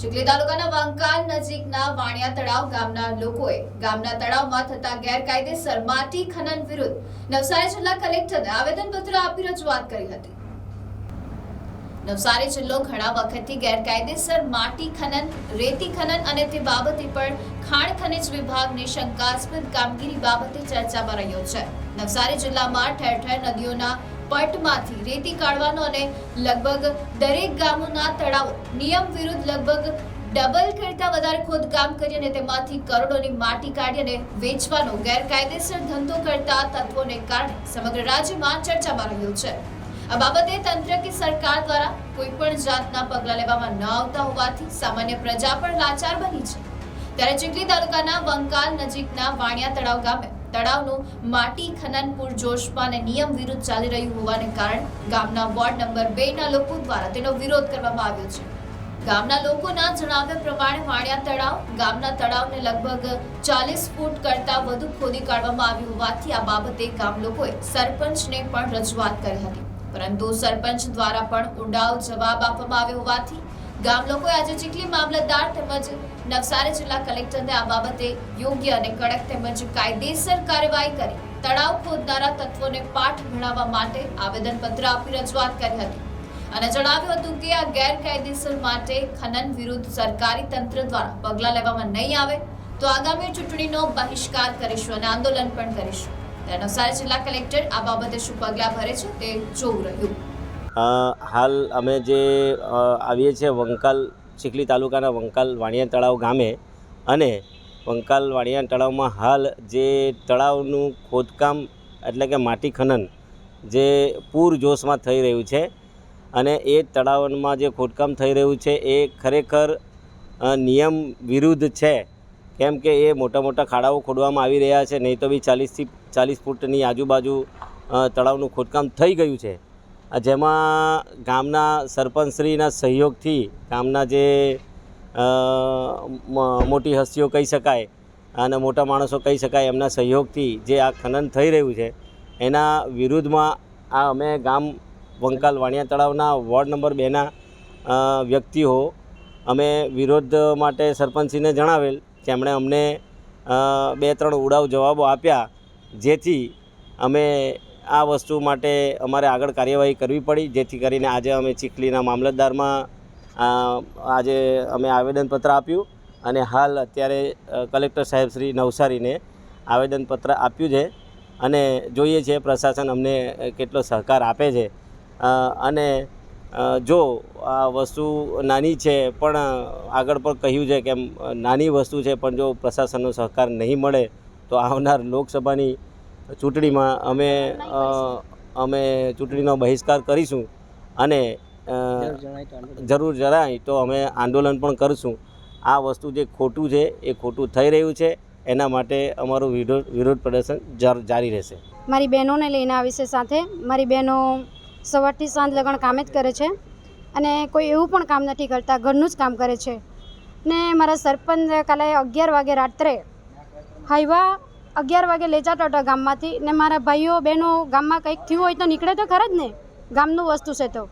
ચીખલી તાલુકાના વાંકાન નજીકના વાણિયા તળાવ ગામના લોકોએ ગામના તળાવમાં થતા ગેરકાયદેસર માટી ખનન વિરુદ્ધ નવસારી જિલ્લા કલેક્ટરને આવેદનપત્ર આપી રજૂઆત કરી હતી. નવસારી જિલ્લો ઘણા વખતથી ગેરકાયદેસર માટી ખનન, રેતી ખનન અને તે બાબતે પણ ખાણ ખનિજ વિભાગની શંકાસ્પદ કામગીરી બાબતે ચર્ચામાં રહ્યો છે. નવસારી જિલ્લામાં ઠેર ઠેર નદીઓના પટમાંથી રેતી કાઢવાનો અને લગભગ દરેક ગામોના તળાવો નિયમ વિરુદ્ધ લગભગ ડબલ કરતા વધારે ખોદકામ કરી અને તેમાંથી કરોડોની માટી કાઢી અને વેચવાનો ગેરકાયદેસર ધંધો કરતા તત્વોને કારણે સમગ્ર રાજ્યમાં ચર્ચામાં રહ્યું છે. આ બાબતે તંત્ર કે સરકાર દ્વારા કોઈ પણ જાતના પગલાં લેવામાં ન આવતા હોવાથી સામાન્ય પ્રજા પણ લાચાર બની છે. ત્યારે ચીખલી તાલુકાના વંકાલ નજીકના વાણિયા તળાવ ગામે તળાવનું માટી ખનન પૂરજોશમાં અને નિયમ વિરુદ્ધ ચાલી રહ્યું હોવાને કારણે ગામના વોર્ડ નંબર બે ના લોકો દ્વારા તેનો વિરોધ કરવામાં આવ્યો છે. ગામના લોકોના જણાવ્યા પ્રમાણે વાણિયા તળાવ ગામના તળાવને લગભગ ચાલીસ ફૂટ કરતા વધુ ખોદી કાઢવામાં આવ્યું હોવાથી આ બાબતે ગામ લોકોએ સરપંચને પણ રજૂઆત કરી હતી. પરંતુ સરપંચ દ્વારા પણ ઊંડાવ જવાબ આપવામાં આવ્યો હોવાથી ગામ લોકોએ આજે ચીખલી મામલતદાર તેમજ નવસારી જિલ્લા કલેક્ટરને આ બાબતે યોગ્ય અને કડક તેમજ કાયદેસર કાર્યવાહી કરી, તળાવ ખોદનારા તત્વોને પાઠ ભણાવવા માટે આવેદનપત્ર આપી રજૂઆત કરી હતી અને જણાવ્યું હતું કે આ ગેરકાયદેસર માટે ખનન વિરુદ્ધ સરકારી તંત્ર દ્વારા પગલાં લેવામાં નહીં આવે, તો આગામી ચૂંટણીનો બહિષ્કાર કરીશું અને આંદોલન પણ કરીશું. ત્યારે નવસારી જિલ્લા કલેક્ટર આ બાબતે શું પગલાં ભરે છે તે જોવું રહ્યું. હાલ અમે જે આવીએ છીએ વંકાલ ચીખલી તાલુકાના વંકાલ વાણિયા તળાવ ગામે અને વંકાલ વાણિયા તળાવમાં હાલ જે તળાવનું ખોદકામ એટલે કે માટી ખનન જે પૂરજોશમાં થઈ રહ્યું છે અને એ તળાવમાં જે ખોદકામ થઈ રહ્યું છે એ ખરેખર નિયમ વિરુદ્ધ છે. કેમ કે એ મોટા મોટા ખાડાઓ ખોદવામાં આવી રહ્યા છે, નહીં તો બી ચાલીસથી ચાલીસ ફૂટની આજુબાજુ તળાવનું ખોદકામ થઈ ગયું છે. જેમાં ગામના સરપંચશ્રીના સહયોગથી ગામના જે મોટી હસ્તીઓ કહી શકાય અને મોટા માણસો કહી શકાય એમના સહયોગથી જે આ ખનન થઈ રહ્યું છે, એના વિરુદ્ધમાં આ અમે ગામ વંકાલ વાણિયા તળાવના વોર્ડ નંબર બેના વ્યક્તિઓ અમે વિરોધ માટે સરપંચશ્રીને જણાવેલ, તેમણે અમને બે ત્રણ ઉડાવ જવાબો આપ્યા, જેથી અમે આ વસ્તુ માટે અમારે આગળ કાર્યવાહી કરવી પડી, જેથી કરીને આજે અમે ચીખલીના મામલતદારમાં આજે અમે આવેદનપત્ર આપ્યું અને હાલ અત્યારે કલેક્ટર સાહેબ શ્રી નવસારીને આવેદનપત્ર આપ્યું છે અને જોઈએ છે પ્રશાસન અમને કેટલો સહકાર આપે છે. અને જો આ વસ્તુ નાની છે, પણ આગળ પણ કહ્યું છે કે નાની વસ્તુ છે, પણ જો પ્રશાસનનો સહકાર નહીં મળે, તો આવનાર લોકસભાની ચૂંટણીમાં અમે અમે ચૂંટણીનો બહિષ્કાર કરીશું અને જરૂર જણાય તો અમે આંદોલન પણ કરીશું. આ વસ્તુ જે ખોટું છે એ ખોટું થઈ રહ્યું છે એના માટે અમારું વિરોધ વિરોધ પ્રદર્શન જારી રહેશે. મારી બહેનોને લઈને આવી છે સાથે. મારી બહેનો સવારથી સાંજ લગણ કામે જ કરે છે અને કોઈ એવું પણ કામ નથી કરતા ઘરનું જ કામ કરે છે. ને મારા સરપંચ કાલે અગિયાર વાગે રાત્રે હાઈવા અગિયાર વાગે લઈ જતા હતા ગામમાંથી. ને મારા ભાઈઓ, બહેનો ગામમાં કંઈક થયું હોય તો નીકળે તો ખરા જ ને. ગામનું વસ્તુ છે તો.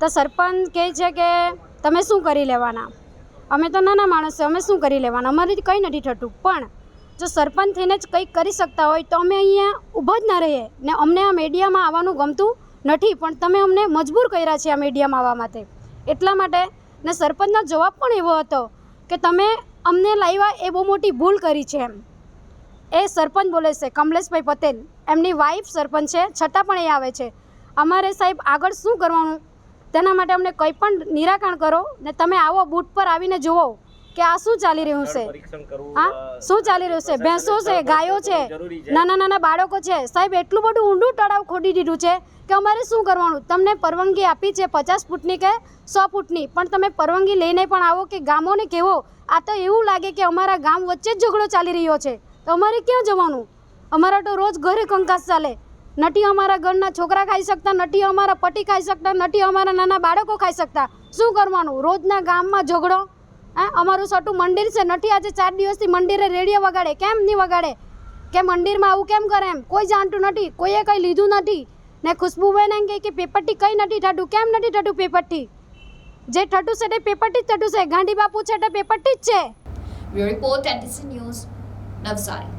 તો સરપંચ કહે છે કે, તમે શું કરી લેવાના? અમે તો નાના માણસ છે, અમે શું કરી લેવાના? અમારી કંઈ નથી થતું. પણ જો સરપંચ થઈને જ કંઈક કરી શકતા હોય તો અમે અહીંયા ઊભા જ ના રહીએ. ને અમને આ મીડિયામાં આવવાનું ગમતું નથી, પણ તમે અમને મજબૂર કર્યા છે આ મીડિયામાં આવવા માટે. એટલા માટે ને સરપંચનો જવાબ પણ એવો હતો કે, તમે અમને લાવ્યા એ બહુ મોટી ભૂલ કરી છે એમ. એ સરપંચ બોલે છે કમલેશભાઈ પટેલ. એમની વાઈફ સરપંચ છે છતાં પણ એ આવે છે. અમારે સાહેબ આગળ શું કરવાનું? તેના માટે અમને કંઈ પણ નિરાકરણ કરો ને તમે આવો બૂટ પર આવીને જુઓ કે આ શું ચાલી રહ્યું છે. હા? શું ચાલી રહ્યું છે? ભેંસો છે ગાયો છે. નાના નાના બાળકો છે. સાહેબ એટલું બધું ઊંડું તળાવ ખોદી દીધું છે કે અમારે શું કરવાનું? તમને પરવાનગી આપી છે પચાસ ફૂટની કે સો ફૂટની પણ તમે પરવાનગી લઈને પણ આવો કે ગામોને કેવો? આ તો એવું લાગે કે અમારા ગામ વચ્ચે જ ઝઘડો ચાલી રહ્યો છે. તો અમારે ક્યાં જવાનું? અમારા તો રોજ ઘરે કંકાસ ચાલે. નથી અમારા ઘરના છોકરા ખાઈ શકતા, નથી અમારા પતિ ખાઈ શકતા, નથી અમારા નાના બાળકો ખાઈ શકતા. શું કરવાનું? રોજના ગામમાં ઝઘડો? હા? અમારું સટું મંદિર છે, નથી આજે ચાર દિવસથી મંદિરે રેડિયો વગાડે. કેમ નહીં વગાડે? કે મંદિરમાં આવું કેમ કરે એમ? કોઈ જાણતું નથી, કોઈએ કંઈ લીધું નથી. ને ખુશ્બુબેન એમ કહે કે પેપરથી કંઈ નથી થતું. કેમ નથી થતું પેપરથી? જે થતું છે તે પેપરથી જ થતું છે. ગાંધી બાપુ છે તે પેપરથી જ છે. NTC news Navsari